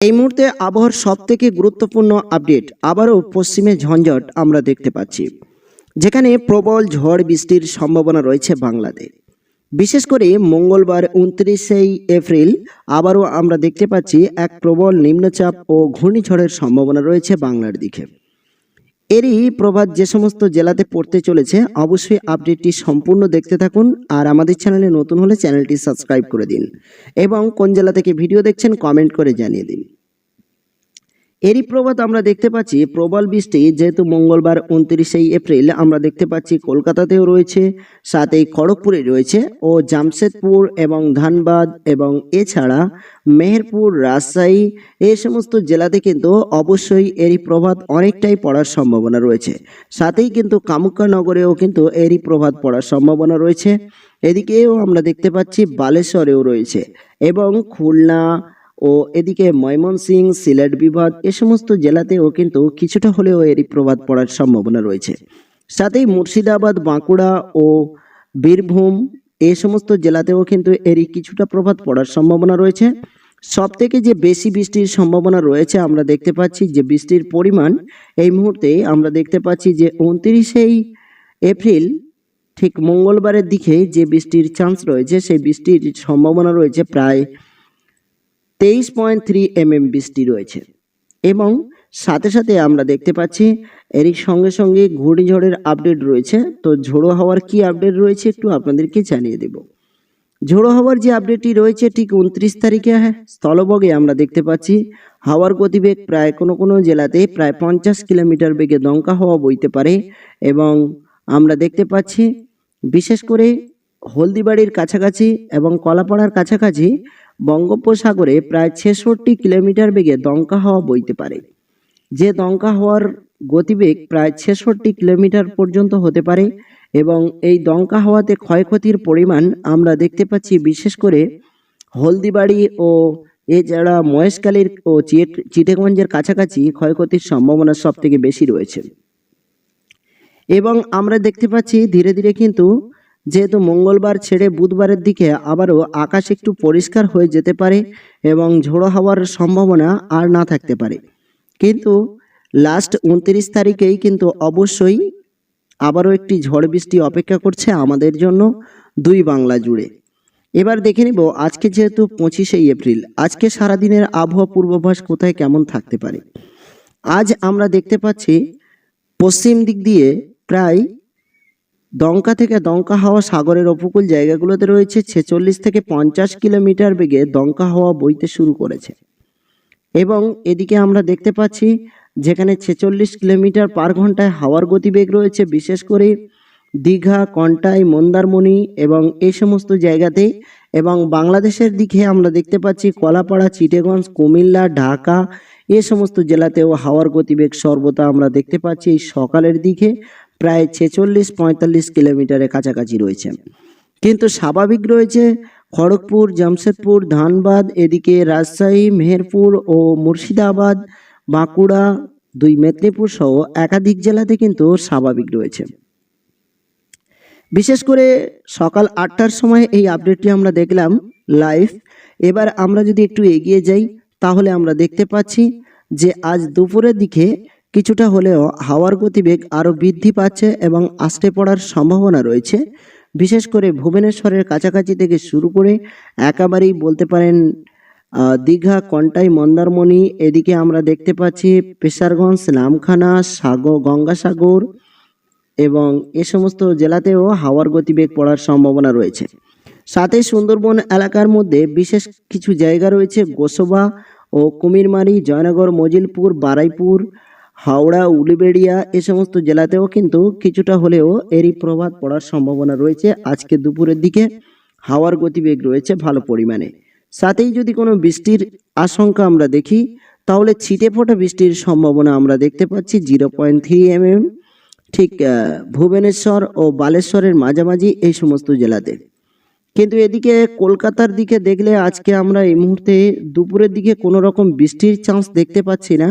এই মুহূর্তে আবহাওয়ার সব থেকে গুরুত্বপূর্ণ আপডেট আবারও পশ্চিমে ঝঞ্ঝট আমরা দেখতে পাচ্ছি, যেখানে প্রবল ঝড় বৃষ্টির সম্ভাবনা রয়েছে বাংলাদেশ। বিশেষ করে মঙ্গলবার উনত্রিশেই এপ্রিল আবারও আমরা দেখতে পাচ্ছি এক প্রবল নিম্নচাপ ও ঘূর্ণিঝড়ের সম্ভাবনা রয়েছে বাংলার দিকে। এরই প্রভাব যে সমস্ত জেলাতে পড়তে চলেছে, অবশ্যই আপডেটটি সম্পূর্ণ দেখতে থাকুন আর আমাদের চ্যানেলে নতুন হলে চ্যানেলটি সাবস্ক্রাইব করে দিন। এবং কোন জেলা থেকে ভিডিও দেখছেন, কমেন্ট করে জানিয়ে দিন। এরই প্রভাব আমরা দেখতে পাচ্ছি, প্রবল বৃষ্টি যেহেতু মঙ্গলবার উনত্রিশেই এপ্রিল আমরা দেখতে পাচ্ছি কলকাতাতেও রয়েছে সাথে খড়গপুরে রয়েছে ও জামশেদপুর এবং ধানবাদ এবং এছাড়া মেহেরপুর, রাজশাহী এই সমস্ত জেলাতে কিন্তু অবশ্যই এরই প্রভাব অনেকটাই পড়ার সম্ভাবনা রয়েছে। সাথেই কিন্তু কামুক্কা নগরেও কিন্তু এরই প্রভাব পড়ার সম্ভাবনা রয়েছে। এদিকেও আমরা দেখতে পাচ্ছি বালেশ্বরেও রয়েছে এবং খুলনা ও এদিকে ময়মনসিং সিলেট বিভাগ এ সমস্ত জেলাতেও কিন্তু কিছুটা হলেও এরই প্রভাব পড়ার সম্ভাবনা রয়েছে। সাথেই মুর্শিদাবাদ, বাঁকুড়া ও বীরভূম এই সমস্ত জেলাতেও কিন্তু এরই কিছুটা প্রভাব পড়ার সম্ভাবনা রয়েছে। সব থেকে যে বেশি বৃষ্টির সম্ভাবনা রয়েছে আমরা দেখতে পাচ্ছি যে বৃষ্টির পরিমাণ এই মুহূর্তে আমরা দেখতে পাচ্ছি যে উনত্রিশেই এপ্রিল, ঠিক মঙ্গলবারের দিকে যে বৃষ্টির চান্স রয়েছে, সেই বৃষ্টির সম্ভাবনা রয়েছে প্রায় তেইশ পয়েন্ট থ্রি এমএম বৃষ্টি রয়েছে এবং সাথে সাথে আমরা দেখতে পাচ্ছি এরই সঙ্গে সঙ্গে ঘূর্ণিঝড়ের আপডেট রয়েছে। তো ঝোড়ো হাওয়ার কি আপডেট রয়েছে একটু আপনাদেরকে জানিয়ে দেব। ঝোড়ো হাওয়ার যে আপডেটটি রয়েছে ঠিক উনত্রিশ তারিখে হ্যাঁ, স্থলবগে আমরা দেখতে পাচ্ছি হাওয়ার গতিবেগ প্রায় কোনো কোনো জেলাতে প্রায় পঞ্চাশ কিলোমিটার বেগে দমকা হওয়া বইতে পারে এবং আমরা দেখতে পাচ্ছি বিশেষ করে হলদিবাড়ির কাছাকাছি এবং কলাপাড়ার কাছাকাছি বঙ্গোপসাগরে প্রায় ছেষট্টি কিলোমিটার বেগে দমকা হাওয়া বইতে পারে। যে দমকা হওয়ার গতিবেগ প্রায় ছেষট্টি কিলোমিটার পর্যন্ত হতে পারে এবং এই দমকা হাওয়াতে ক্ষয়ক্ষতির পরিমাণ আমরা দেখতে পাচ্ছি বিশেষ করে হলদিবাড়ি ও এছাড়া মহেশখালীর ও চিট- চিটেগঞ্জের কাছাকাছি ক্ষয়ক্ষতির সম্ভাবনা সব থেকে বেশি রয়েছে। এবং আমরা দেখতে পাচ্ছি ধীরে ধীরে কিন্তু যেহেতু মঙ্গলবার ছেড়ে বুধবারের দিকে আবারও আকাশ একটু পরিষ্কার হয়ে যেতে পারে এবং ঝোড়ো হওয়ার সম্ভাবনা আর না থাকতে পারে। কিন্তু লাস্ট উনত্রিশ তারিখেই কিন্তু অবশ্যই আবারও একটি ঝড় বৃষ্টি অপেক্ষা করছে আমাদের জন্য দুই বাংলা জুড়ে। এবার দেখে নেব আজকে যেহেতু পঁচিশে এপ্রিল, আজকে সারাদিনের আবহাওয়া পূর্বাভাস কোথায় কেমন থাকতে পারে? আজ আমরা দেখতে পাচ্ছি পশ্চিম দিক দিয়ে প্রায় দমকা থেকে দমকা হাওয়া সাগরের উপকূল জায়গাগুলোতে রয়েছে ছেচল্লিশ থেকে পঞ্চাশ কিলোমিটার বেগে দমকা হাওয়া বইতে শুরু করেছে। এবং এদিকে আমরা দেখতে পাচ্ছি যেখানে ছেচল্লিশ কিলোমিটার পার ঘন্টায় হাওয়ার গতিবেগ রয়েছে, বিশেষ করে দীঘা, কন্টাই, মন্দারমণি এবং এই সমস্ত জায়গাতে। এবং বাংলাদেশের দিকে আমরা দেখতে পাচ্ছি কলাপাড়া, চিটেগঞ্জ, কুমিল্লা, ঢাকা, এ সমস্ত জেলাতেও হাওয়ার গতিবেগ সর্বদা আমরা দেখতে পাচ্ছি এই সকালের দিকে। প্রায় ছেচল্লিশ, পঁয়তাল্লিশ কিলোমিটারের কাছাকাছি রয়েছে। কিন্তু স্বাভাবিক রয়েছে, খড়গপুর, জামশেদপুর, ধানবাদ, এদিকে রাজশাহী, মেহেরপুর ও মুর্শিদাবাদ, বাঁকুড়া, দুই মেদিনীপুর সহ একাধিক জেলাতে কিন্তু স্বাভাবিক রয়েছে। বিশেষ করে সকাল আটটার সময় এই আপডেটটি আমরা দেখলাম লাইভ এবার আমরা যদি একটু এগিয়ে যাই, তাহলে আমরা দেখতে পাচ্ছি যে আজ দুপুরের দিকে কিছুটা হলেও হাওয়ার গতিবেগ আরও বৃদ্ধি পাচ্ছে এবং আসতে পড়ার সম্ভাবনা রয়েছে। বিশেষ করে ভুবনেশ্বরের কাছাকাছি থেকে শুরু করে একেবারেই বলতে পারেন দীঘা, কন্টাই, মন্দারমণি, এদিকে আমরা দেখতে পাচ্ছি পেশারগঞ্জ, নামখানা সাগর গঙ্গাসাগর এবং এ সমস্ত জেলাতেও হাওয়ার গতিবেগ পড়ার সম্ভাবনা রয়েছে। সাথে সুন্দরবন এলাকার মধ্যে বিশেষ কিছু জায়গা রয়েছে, গোসবা ও কুমিরমারি, জয়নগর, মজিলপুর, বারাইপুর হাওড়া, উলিবেড়িয়া এ সমস্ত জেলাতেও কিন্তু কিছুটা হলেও এরই প্রভাব পড়ার সম্ভাবনা রয়েছে আজকে দুপুরের দিকে। হাওয়ার গতিবেগ রয়েছে ভালো পরিমাণে। সাথেই যদি কোনো বৃষ্টির আশঙ্কা আমরা দেখি, তাহলে ছিটে ফোটা বৃষ্টির সম্ভাবনা আমরা দেখতে পাচ্ছি জিরো পয়েন্ট থ্রি এমএম, ঠিক ভুবনেশ্বর ও বালেশ্বরের মাঝামাঝি এই সমস্ত জেলাতে। কিন্তু এদিকে কলকাতার দিকে দেখলে আজকে আমরা এই মুহূর্তে দুপুরের দিকে কোনো রকম বৃষ্টির চান্স দেখতে পাচ্ছি না।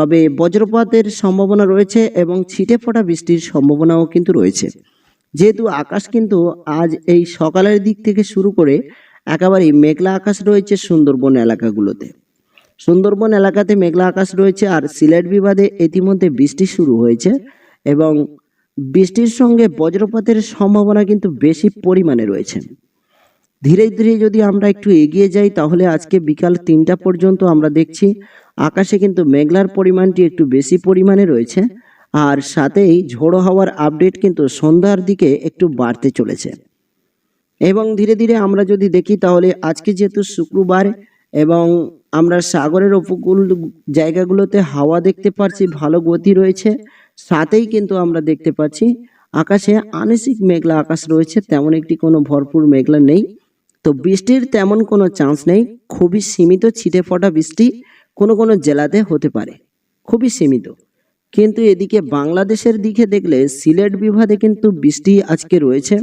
তবে বজ্রপাতের সম্ভাবনা রয়েছে এবং ছিটে ফোটা বৃষ্টির সম্ভাবনাও কিন্তু রয়েছে। যেহেতু আকাশ কিন্তু আজ এই সকালের দিক থেকে শুরু করে একেবারেই মেঘলা আকাশ রয়েছে সুন্দরবন এলাকাগুলোতে। সুন্দরবন এলাকাতে মেঘলা আকাশ রয়েছে আর সিলেট বিবাদে ইতিমধ্যে বৃষ্টি শুরু হয়েছে এবং বৃষ্টির সঙ্গে বজ্রপাতের সম্ভাবনা কিন্তু বেশি পরিমাণে রয়েছে। ধীরে ধীরে যদি আমরা একটু এগিয়ে যাই তাহলে আজকে বিকাল তিনটা পর্যন্ত আমরা দেখছি আকাশে কিন্তু মেঘলার পরিমাণটি একটু বেশি পরিমাণে রয়েছে, আর সাথেই ঝোড়ো হওয়ার আপডেট কিন্তু সন্ধ্যার দিকে একটু বাড়তে চলেছে। এবং ধীরে ধীরে আমরা যদি দেখি তাহলে আজকে যেহেতু শুক্রবার এবং আমরা সাগরের উপকূল জায়গাগুলোতে হাওয়া দেখতে পাচ্ছি ভালো গতি রয়েছে, সাথেই কিন্তু আমরা দেখতে পাচ্ছি আকাশে আংশিক মেঘলা আকাশ রয়েছে, তেমন একটি কোনো ভরপুর মেঘলা নেই। তো বৃষ্টির তেমন কোনো চান্স নেই, খুবই সীমিত ছিটে ফোটা বৃষ্টি। কোনো কোনো জেলাতে হতে পারে, খুবই সীমিত। কিন্তু এদিকে বাংলাদেশের দিকে দেখলে সিলেট বিভাগে কিন্তু বৃষ্টি আজকে রয়েছে,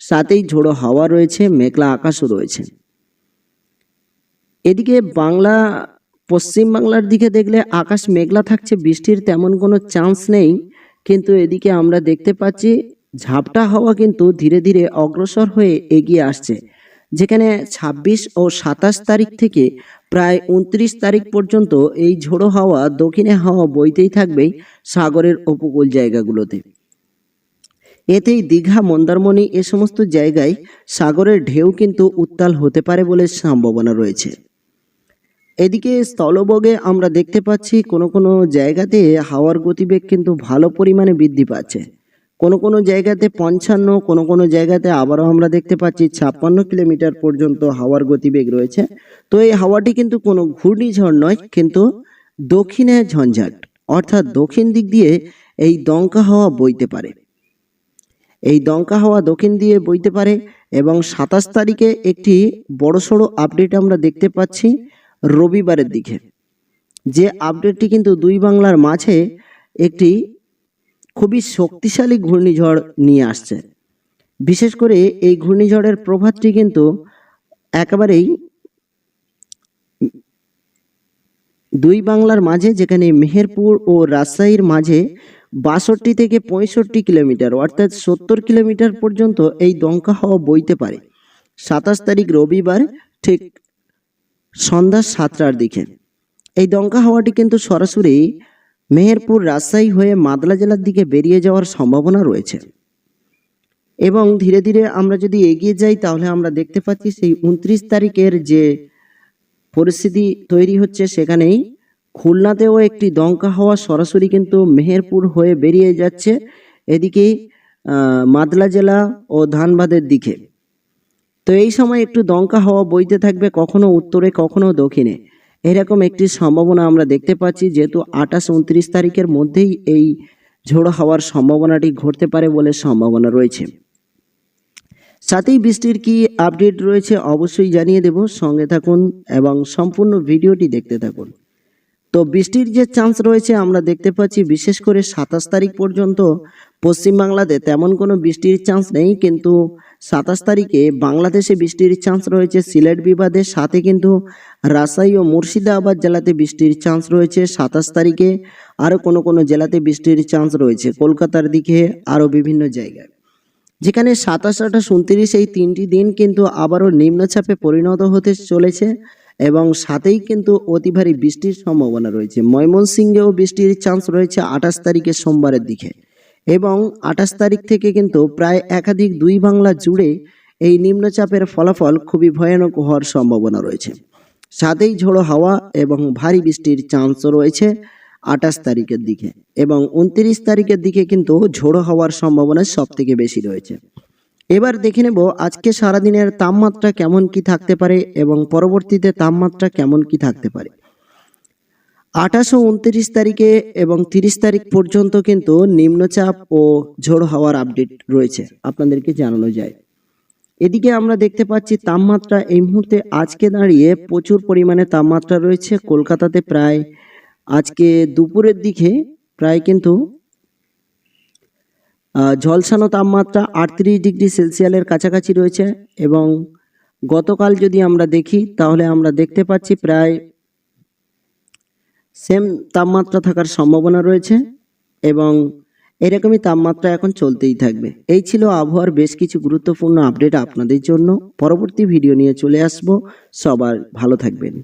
সাথেই ঝোড়ো হাওয়া রয়েছে, মেঘলা আকাশও রয়েছে। এদিকে বাংলা পশ্চিম বাংলার দিকে দেখলে আকাশ মেঘলা থাকছে, বৃষ্টির তেমন কোনো চান্স নেই। কিন্তু এদিকে আমরা দেখতে পাচ্ছি ঝাপটা হাওয়া কিন্তু ধীরে ধীরে অগ্রসর হয়ে এগিয়ে আসছে। যেখানে ২৬ ও সাতাশ তারিখ থেকে প্রায় উনত্রিশ তারিখ পর্যন্ত এই ঝোড়ো হাওয়া দক্ষিণে হাওয়া বইতেই থাকবে সাগরের উপকূল জায়গাগুলোতে। এতেই দীঘা মন্দারমণি এ সমস্ত জায়গায় সাগরের ঢেউ কিন্তু উত্তাল হতে পারে বলে সম্ভাবনা রয়েছে। এদিকে স্থলবগে আমরা দেখতে পাচ্ছি কোনো কোনো জায়গাতে হাওয়ার গতিবেগ কিন্তু ভালো পরিমাণে বৃদ্ধি পাচ্ছে। কোনো কোনো জায়গাতে পঞ্চান্ন, কোনো কোনো জায়গাতে আবারও আমরা দেখতে পাচ্ছি ছাপ্পান্ন কিলোমিটার পর্যন্ত হাওয়ার গতিবেগ রয়েছে। তো এই হাওয়াটি কিন্তু কোনো ঘূর্ণিঝড় নয়, কিন্তু দক্ষিণে ঝঞ্ঝাট, অর্থাৎ দক্ষিণ দিক দিয়ে এই দমকা হাওয়া বইতে পারে। এই দমকা হাওয়া দক্ষিণ দিয়ে বইতে পারে এবং সাতাশ তারিখে একটি বড়সড় আপডেট আমরা দেখতে পাচ্ছি রবিবারের দিকে। যে আপডেটটি কিন্তু দুই বাংলার মাঝে একটি খুবই শক্তিশালী ঘূর্ণিঝড় নিয়ে আসছে। বিশেষ করে এই ঘূর্ণিঝড়ের প্রভাবটি কিন্তু একেবারেই দুই বাংলার মাঝে, যেখানে মেহেরপুর ও রাজশাহীর মাঝে বাষট্টি থেকে পঁয়ষট্টি কিলোমিটার, অর্থাৎ সত্তর কিলোমিটার পর্যন্ত এই দমকা হাওয়া বইতে পারে। সাতাশ তারিখ রবিবার, ঠিক সন্ধ্যা সাতটার দিকে। এই দমকা হাওয়াটি কিন্তু সরাসরি মেহেরপুর রাজশাহী হয়ে মাদলা জেলার দিকে বেরিয়ে যাওয়ার সম্ভাবনা রয়েছে। এবং ধীরে ধীরে আমরা যদি এগিয়ে যাই, তাহলে আমরা দেখতে পাচ্ছি সেই উনত্রিশ তারিখের যে পরিস্থিতি তৈরি হচ্ছে সেখানেই খুলনাতেও একটি দমকা হাওয়া সরাসরি কিন্তু মেহেরপুর হয়ে বেরিয়ে যাচ্ছে এদিকে মাদলা জেলা ও ধানবাদের দিকে। তো এই সময় একটু দমকা হাওয়া বইতে থাকবে কখনো উত্তরে, কখনো দক্ষিণে। এরকম একটি সম্ভাবনা আমরা দেখতে পাচ্ছি, যেহেতু আঠাশ উনত্রিশ তারিখের মধ্যেই এই ঝোড়ো হওয়ার সম্ভাবনাটি ঘটতে পারে বলে সম্ভাবনা রয়েছে। সাথেই বৃষ্টির কি আপডেট রয়েছে অবশ্যই জানিয়ে দেব। সঙ্গে থাকুন এবং সম্পূর্ণ ভিডিওটি দেখতে থাকুন। তো বৃষ্টির যে চান্স রয়েছে, আমরা দেখতে পাচ্ছি বিশেষ করে সাতাশ তারিখ পর্যন্ত পশ্চিমবাংলাতে তেমন কোনো বৃষ্টির চান্স নেই, কিন্তু সাতাশ তারিখে বাংলাদেশে বৃষ্টির চান্স রয়েছে, সিলেট বিবাদের সাথে কিন্তু রাজশাহী ও মুর্শিদাবাদ জেলাতে বৃষ্টির চান্স রয়েছে সাতাশ তারিখে, আরও কোনো কোনো জেলাতে বৃষ্টির চান্স রয়েছে, কলকাতার দিকে আরও বিভিন্ন জায়গায়। যেখানে সাতাশ, আঠাশ, উনত্রিশ এই তিনটি দিন কিন্তু আবারও নিম্নচাপে পরিণত হতে চলেছে। এবং সাথেই কিন্তু অতি ভারী বৃষ্টির সম্ভাবনা রয়েছে। ময়মনসিংহেও বৃষ্টির চান্স রয়েছে আঠাশ তারিখে সোমবারের দিকে এবং আঠাশ তারিখ থেকে কিন্তু প্রায় একাধিক দুই বাংলা জুড়ে এই নিম্নচাপের ফলাফল খুবই ভয়ানক হওয়ার সম্ভাবনা রয়েছে। সাথেই ঝোড়ো হাওয়া এবং ভারী বৃষ্টির চান্সও রয়েছে আঠাশ তারিখের দিকে এবং উনত্রিশ তারিখের দিকে কিন্তু ঝোড়ো হওয়ার সম্ভাবনা সব থেকে বেশি রয়েছে। এবার দেখে নেব আজকে সারাদিনের তাপমাত্রা কেমন কি থাকতে পারে এবং পরবর্তীতে তাপমাত্রা কেমন কি থাকতে পারে। আঠাশো উনত্রিশ তারিখে এবং তিরিশ তারিখ পর্যন্ত কিন্তু নিম্নচাপ ও ঝোড়ো হাওয়ার আপডেট রয়েছে। আপনাদেরকে জানানো যায়। এদিকে আমরা দেখতে পাচ্ছি তাপমাত্রা এই মুহূর্তে আজকে দাঁড়িয়ে প্রচুর পরিমাণে তাপমাত্রা রয়েছে। কলকাতাতে প্রায় আজকে দুপুরের দিকে প্রায় কিন্তু ঝলসানো তাপমাত্রা আটত্রিশ ডিগ্রি সেলসিয়ালের কাছাকাছি রয়েছে এবং গতকাল যদি আমরা দেখি, তাহলে আমরা দেখতে পাচ্ছি প্রায় সেম তাপমাত্রা থাকার সম্ভাবনা রয়েছে এবং এরকমই তাপমাত্রা এখন চলতেই থাকবে। এই ছিল আবহাওয়ার বেশ কিছু গুরুত্বপূর্ণ আপডেট আপনাদের জন্য। পরবর্তী ভিডিও নিয়ে চলে আসব। সবার ভালো থাকবেন।